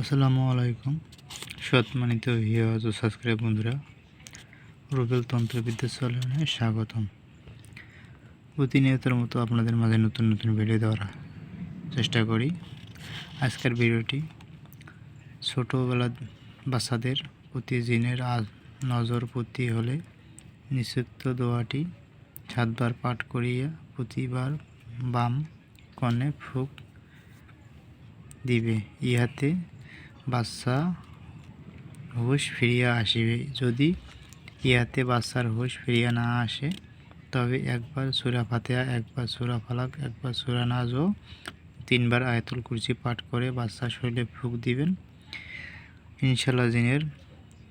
আসসালামু আলাইকুম। সম্মানিত ভিউয়ার্স ও সাবস্ক্রাইব বন্ধুরা, রুবেল তন্ত্রবিদ্যা চ্যানেলে স্বাগতম। প্রতিনিয়তের মতো আপনাদের মাঝে নতুন নতুন ভিডিও দেওয়ার চেষ্টা করি। আজকের ভিডিওটি ছোটোবেলা বাচ্চাদের প্রতি জিনের নজর প্রতি হলে নিষিদ্ধ দোয়াটি সাতবার পাঠ করিয়া প্রতিবার বাম কনে ফুক দিবে। ইহাতে বাচ্চা হুঁশ ফিরিয়া আসিবে। যদি ইহাতে বাচ্চার হুঁশ ফিরিয়া না আসে, তবে একবার সুরা ফাতেহা, একবার সুরা ফালাক, একবার সুরা নাজ ও তিনবার আয়াতুল কুরসি পাঠ করে বাচ্চার শরীরে ফুক দিবেন। ইনশাল্লাহ জিনের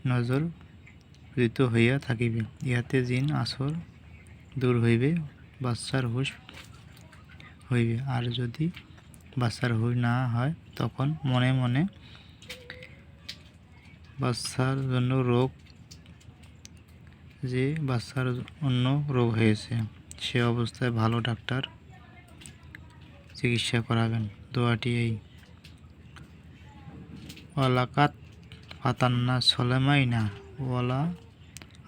নজর উদিত হইয়া থাকিবে। ইহাতে জিন আসর দূর হইবে বাচ্চার হুঁশ হইবে। আর যদি বাচ্চার হুঁশ না হয়, তখন মনে মনে বাচ্চার জন্য রোগ, যে বাচ্চার অন্য রোগ হয়েছে, সে অবস্থায় ভালো ডাক্তার চিকিৎসা করাবেন। দোয়াটি এই। ওয়ালাকাত ফাতান্না সলেমাইনা ওয়ালা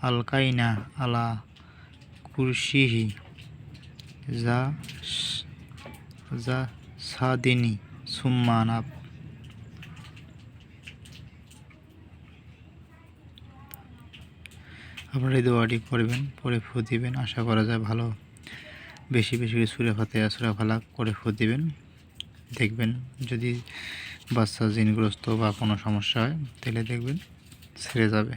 আলকাইনা আলা কুরসিহি যা যা সাদিনী সুম্মানাব আপনারা এই দোয়াটি পড়বেন, পরে ফু দিবেন। আশা করা যায় ভালো। বেশি বেশি করে সুরে ফাতে সুরা ফালা করে ফু দিবেন। দেখবেন যদি বাচ্চা জিনগ্রস্ত বা কোনো সমস্যা হয়, তাহলে দেখবেন ছেড়ে যাবে।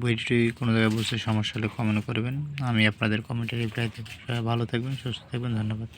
বইটি কোনো জায়গায় বুঝতে সমস্যা হলে কমেন্ট করবেন। আমি আপনাদের কমেন্টে রিপ্লাই দেবো ভালো থাকবেন, সুস্থ থাকবেন, ধন্যবাদ।